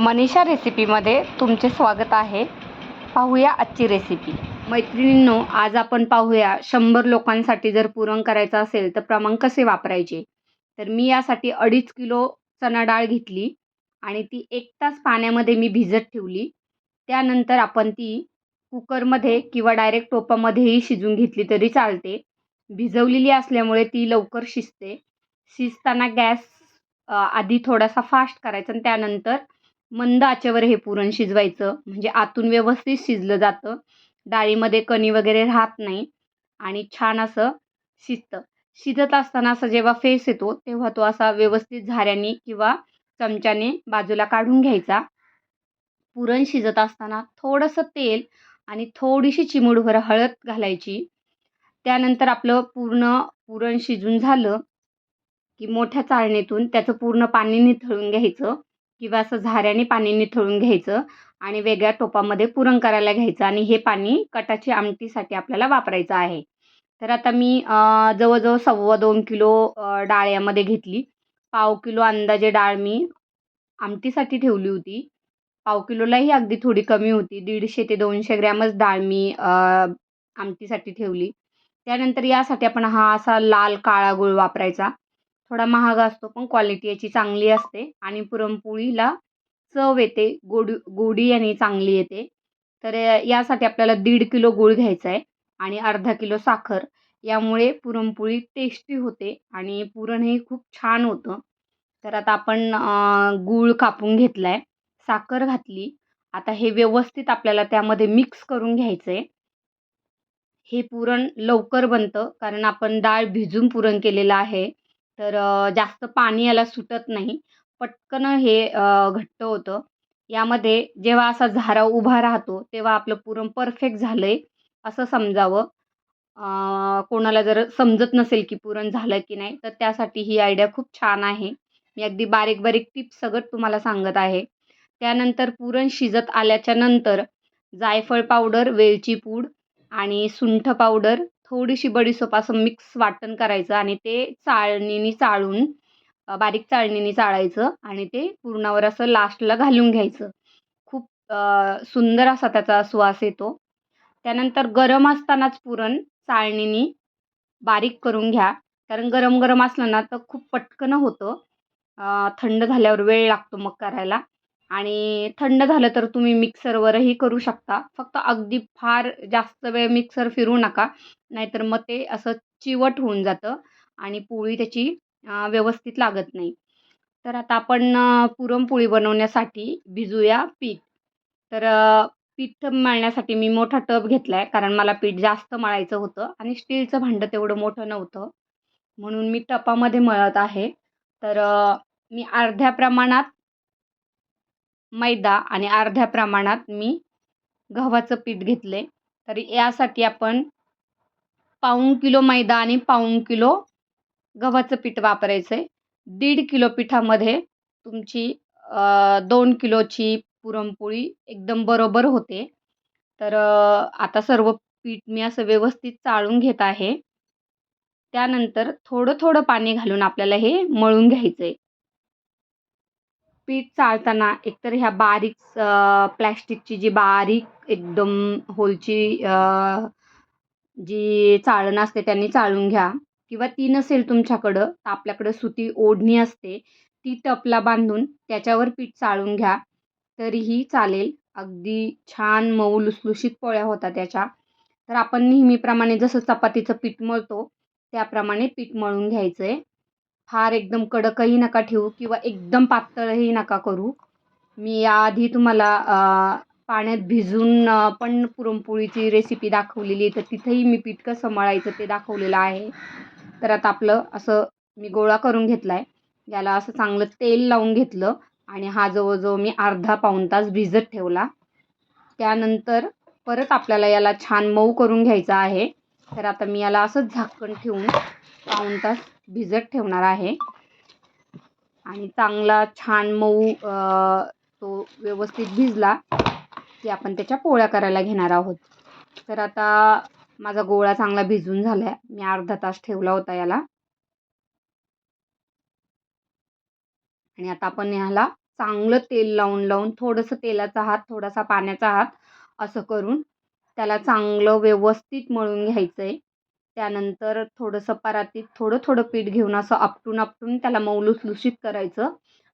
मनीषा रेसिपीमध्ये तुमचे स्वागत आहे. पाहूया आजची रेसिपी. मैत्रिणींनो आज आपण पाहूया शंभर लोकांसाठी जर पुरण करायचं असेल तर प्रमाण कसे वापरायचे? तर मी यासाठी अडीच किलो चणा डाळ घेतली आणि ती एक तास पाण्यामध्ये मी भिजत ठेवली. त्यानंतर आपण ती कुकरमध्ये किंवा डायरेक्ट टोपामध्येही शिजून घेतली तरी चालते. भिजवलेली असल्यामुळे ती लवकर शिजते. शिजताना गॅस आधी थोडासा फास्ट करायचा आणि त्यानंतर मंद आचेवर हे पुरण शिजवायचं. म्हणजे आतून व्यवस्थित शिजलं जातं. डाळीमध्ये कणी वगैरे राहत नाही. आणि छान असं शिजतं. शिजत असताना असं जेव्हा फेस येतो तेव्हा तो असा व्यवस्थित झाऱ्याने किंवा चमच्याने बाजूला काढून घ्यायचा. पुरण शिजत असताना थोडंसं तेल आणि थोडीशी चिमुडभर हळद घालायची. त्यानंतर आपलं पूर्ण पुरण शिजून झालं की मोठ्या चाळणीतून त्याचं पूर्ण पाणी निथळून घ्यायचं. किंवा असं झाऱ्याने पाणी निथळून घ्यायचं आणि वेगळ्या टोपामध्ये पुरण करायला घ्यायचं आणि हे पाणी कटाची आमटीसाठी आपल्याला वापरायचं आहे. तर आता मी जवळजवळ सव्वा दोन किलो डाळ यामध्ये घेतली. पाव किलो अंदाजे डाळ मी आमटीसाठी ठेवली होती. पाव किलोलाही अगदी थोडी कमी होती. दीडशे ते दोनशे ग्रॅमच डाळ मी आमटीसाठी ठेवली. त्यानंतर यासाठी आपण हा असा लाल काळा गुळ वापरायचा. थोडा महाग असतो पण क्वालिटी याची चांगली असते आणि पुरणपोळीला चव येते गोड गोडी आणि चांगली येते. तर यासाठी आपल्याला दीड किलो गूळ घ्यायचा आहे आणि अर्धा किलो साखर. यामुळे पुरणपोळी टेस्टी होते आणि पुरणही खूप छान होतं. तर आता आपण गूळ कापून घेतला आहे साखर घातली. आता हे व्यवस्थित आपल्याला त्यामध्ये मिक्स करून घ्यायचं आहे हे पुरण लवकर बनतं कारण आपण डाळ भिजून पुरण केलेलं आहे. तर जास्त पाणी याला सुटत नाही. पटकन हे घट्ट होतं. यामध्ये जेव्हा असा झारा उभा राहतो तेव्हा आपलं पुरण परफेक्ट झालं आहे असं समजावं. कोणाला जर समजत नसेल की पुरण झालं की नाही तर त्यासाठी ही आयडिया खूप छान आहे. मी अगदी बारीक बारीक टिप्स सगळं तुम्हाला सांगत आहे. त्यानंतर पुरण शिजत आल्याच्यानंतर जायफळ पावडर वेलची पूड आणि सुंठ पावडर थोडीशी बडीसोप असं मिक्स वाटण करायचं आणि ते चाळणीने चाळून बारीक चाळणीने चाळायचं आणि ते पुरणावर असं लास्टला घालून घ्यायचं. खूप सुंदर असा त्याचा सुवास येतो. त्यानंतर गरम असतानाच पुरण चाळणीने बारीक करून घ्या. कारण गरम गरम असलं ना तर खूप पटकन होतं. थंड झाल्यावर वेळ लागतो मग करायला. आणि थंड झालं तर तुम्ही मिक्सरवरही करू शकता. फक्त अगदी फार जास्त वेळ मिक्सर फिरू नका. नाहीतर मग ते असं चिवट होऊन जातं आणि पोळी त्याची व्यवस्थित लागत नाही. तर आता आपण पुरणपोळी बनवण्यासाठी भिजूया पीठ. तर पीठ मळण्यासाठी मी मोठा टब घेतला आहे कारण मला पीठ जास्त मळायचं होतं आणि स्टीलचं भांडं तेवढं मोठं नव्हतं. म्हणून मी टपामध्ये मळत आहे. तर मी अर्ध्या प्रमाणात मैदा आणि अर्ध्या प्रमाणात मी गव्हाचं पीठ घेतले. तर यासाठी आपण पाऊण किलो मैदा आणि पाऊण किलो गव्हाचं पीठ वापरायचं आहे दीड किलो पिठामध्ये तुमची दोन किलोची पुरणपोळी एकदम बरोबर होते. तर आता सर्व पीठ मी असं व्यवस्थित चाळून घेत आहे. त्यानंतर थोडं थोडं पाणी घालून आपल्याला हे मळून घ्यायचं आहे पीठ चाळताना एकतर ह्या बारीक प्लॅस्टिकची जी बारीक एकदम होलची जी चाळण असते त्यांनी चाळून घ्या. किंवा ती नसेल तुमच्याकडं तर आपल्याकडं सुती ओढणी असते ती टपला बांधून त्याच्यावर पीठ चाळून घ्या. तरीही चालेल. अगदी छान मऊ लुसलुशीत पोळ्या होता त्याच्या. तर आपण नेहमीप्रमाणे जसं चपातीचं पीठ मळतो त्याप्रमाणे पीठ मळून घ्यायचं आहे फार एकदम कडकही नका ठेवू किंवा एकदम पातळही नका करू. मी याआधी तुम्हाला पाण्यात भिजून पण पुरणपोळीची रेसिपी दाखवलेली आहे तर तिथेही मी पीठ कसं मळायचं ते दाखवलेलं आहे. तर आता आपलं असं मी गोळा करून घेतला आहे याला असं चांगलं तेल लावून घेतलं आणि हा जवळजवळ मी अर्धा पाऊण तास भिजत ठेवला. त्यानंतर परत आपल्याला याला छान मऊ करून घ्यायचा आहे. तर आता मी याला असंच झाकण ठेवून पाऊण तास भिजत ठेवणार आहे. आणि चांगला छान मऊ तो व्यवस्थित भिजला की आपण त्याच्या पोळ्या करायला घेणार आहोत. तर आता माझा गोळा चांगला भिजून झाला आहे मी अर्धा तास ठेवला होता याला. आणि आता आपण ह्याला चांगलं तेल लावून लावून थोडंसं तेलाचा हात थोडासा पाण्याचा हात असं करून त्याला चांगलं व्यवस्थित मळून घ्यायचं आहे त्यानंतर थोडंसं परातीत थोडं थोडं पीठ घेऊन असं आपटून आपटून त्याला मऊ लुसलुशीत करायचं.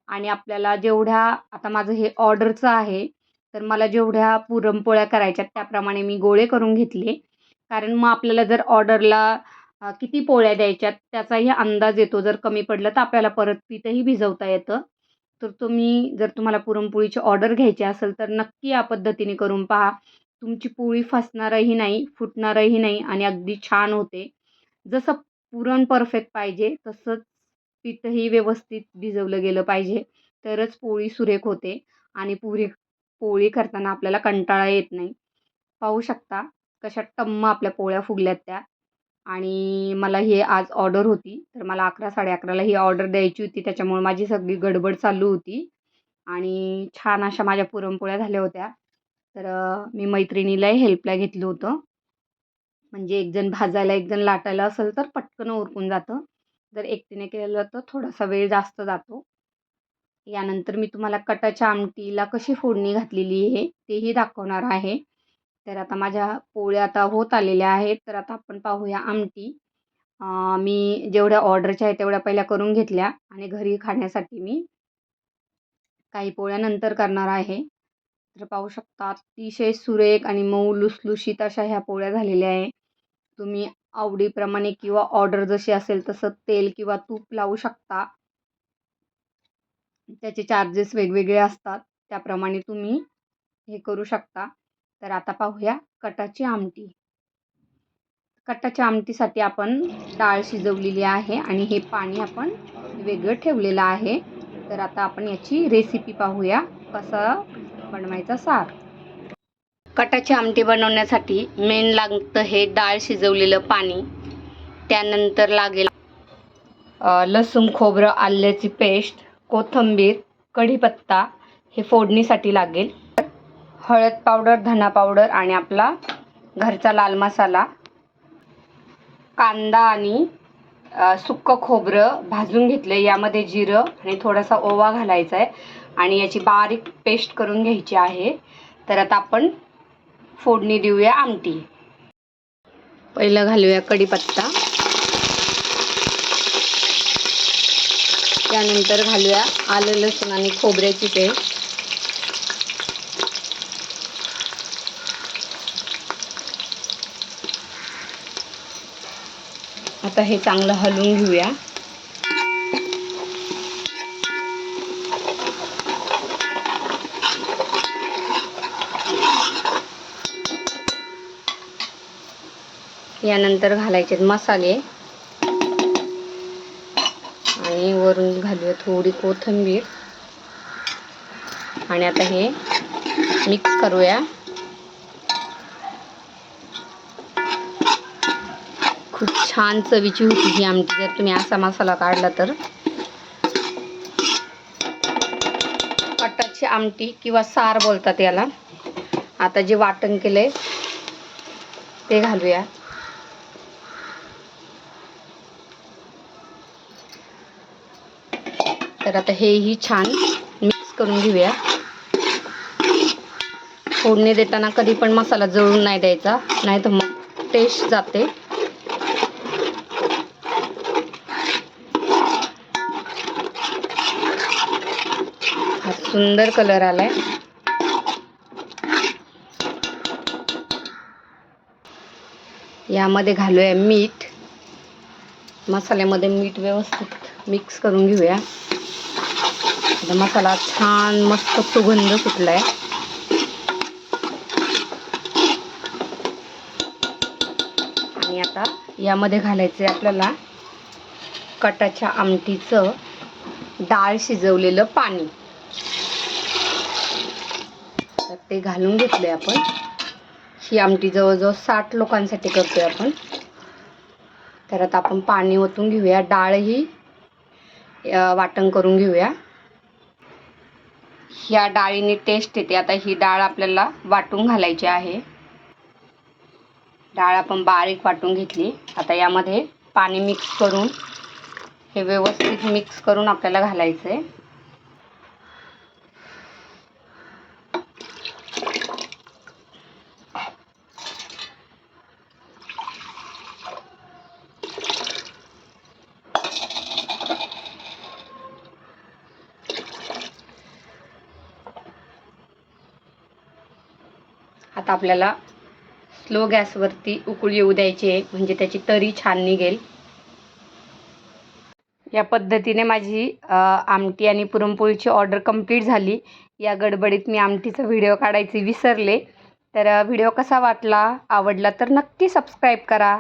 आणि आपल्याला जेवढ्या आता माझं हे ऑर्डरचं आहे तर मला जेवढ्या पुरणपोळ्या करायच्या त्याप्रमाणे मी गोळे करून घेतले. कारण मग आपल्याला जर ऑर्डरला किती पोळ्या द्यायच्यात त्याचाही अंदाज येतो. जर कमी पडलं तर आपल्याला परत पीठही भिजवता येतं. तर तुम्ही जर तुम्हाला पुरणपोळीची ऑर्डर घ्यायची असेल तर नक्की या पद्धतीने करून पहा. तुमची पोळी फसणारही नाही फुटणारही नाही आणि अगदी छान होते. जसं पुरण परफेक्ट पाहिजे तसंच पीठही व्यवस्थित भिजवलं गेलं पाहिजे. तरच पोळी सुरेख होते आणि पुरी पोळी करताना आपल्याला कंटाळा येत नाही. पाहू शकता कशा टम्म आपल्या पोळ्या फुगल्यात त्या. आणि मला ही आज ऑर्डर होती तर मला अकरा साडे अकराला ही ऑर्डर द्यायची होती. त्याच्यामुळे माझी सगळी गडबड चालू होती. आणि छान अशा माझ्या पुरणपोळ्या झाल्या होत्या. तर मी मैत्रिणीलाही हेल्पला घेतलं होतं. म्हणजे एक जण भाजायला एक जण लाटायला असेल तर पटकन उरकून जातं. जर एकटीने केलं तर थोडासा वेळ जास्त जातो. यानंतर मी तुम्हाला कटाच्या आमटीला कशी फोडणी घातलेली आहे तेही दाखवणार आहे. तर आता माझ्या पोळ्या आता होत आलेल्या आहेत तर आता आपण पाहूया आमटी. मी जेवढ्या ऑर्डरच्या आहेत तेवढ्या पहिल्या करून घेतल्या आणि घरी खाण्यासाठी मी काही पोळ्या नंतर करणार आहे. तर पाहू शकता अतिशय सुरेख आणि मऊ लुसलुशीत अशा ह्या पोळ्या झालेल्या आहे. तुम्ही आवडीप्रमाणे किंवा ऑर्डर जशी असेल तसं तेल किंवा तूप लावू शकता. त्याचे चार्जेस वेगवेगळे असतात. त्याप्रमाणे तुम्ही हे करू शकता. तर आता पाहूया कटाची आमटी. कटाच्या आमटीसाठी आपण डाळ शिजवलेली आहे आणि हे पाणी आपण वेगळं ठेवलेलं आहे. तर आता आपण याची रेसिपी पाहूया. कसं बनवायचा सार. कटाची आमटी बनवण्यासाठी मेन लागतं हे डाळ शिजवलेलं पाणी. त्यानंतर लागेल लसूण खोबरं आल्याची पेस्ट कोथिंबीर कढीपत्ता हे फोडणीसाठी लागेल. हळद पावडर धना पावडर आणि आपला घरचा लाल मसाला. कांदा आणि सुक्कं खोबरं भाजून घेतलं यामध्ये जिरं आणि थोडासा ओवा घालायचा आहे आणि याची बारीक पेस्ट करून घ्यायची आहे. तर आता आपण फोडणी देऊया आमटी. पहिलं घालूया कढीपत्ता. त्यानंतर घालूया आलं लसूण आणि खोबऱ्याची पेस्ट. आता हे चांगलं हलवून घेऊया. यानंतर घालायचे मसाले. आणि वरून घालूया थोडी कोथिंबीर. आणि आता हे मिक्स करूया. खूप छान चवीची होती ही आमटी. जर तुम्ही असा मसाला काढला तर. कटाची आमटी किंवा सार बोलतात याला. आता जे वाटण केलंय ते घालूया. तर आता हेही छान मिक्स करून घेऊया. फोडणी देताना कधी पण मसाला जळून नाही द्यायचा नाही तर मग टेस्ट जाते. हा सुंदर कलर आलाय. यामध्ये घालूया मीठ. मसाल्यामध्ये मीठ व्यवस्थित मिक्स करून घेऊया. आता मसाला छान मस्त सुगंध सुटलाय आणि आता यामध्ये घालायचं आहे आपल्याला कटाच्या आमटीचं डाळ शिजवलेलं पाणी. तर ते घालून घेतले आपण. ही आमटी जवळजवळ साठ लोकांसाठी करतोय आपण. तर आता आपण पाणी ओतून घेऊया. डाळही वाटण करून घेऊया. ह्या डाळीने टेस्ट येते. आता ही डाळ आपल्याला वाटून घालायची आहे. डाळ आपण बारीक वाटून घेतली. आता यामध्ये पाणी मिक्स करून हे व्यवस्थित मिक्स करून आपल्याला घालायचं आहे आता आपल्याला स्लो गॅसवरती उकळी येऊ द्यायची आहे म्हणजे त्याची तरी छान निघेल. या पद्धतीने माझी आमटी आणि पुरणपोळीची ऑर्डर कंप्लीट झाली. या गडबडीत मी आमटीचा व्हिडिओ काढायचे विसरले. तर व्हिडिओ कसा वाटला आवडला तर नक्की सबस्क्राईब करा.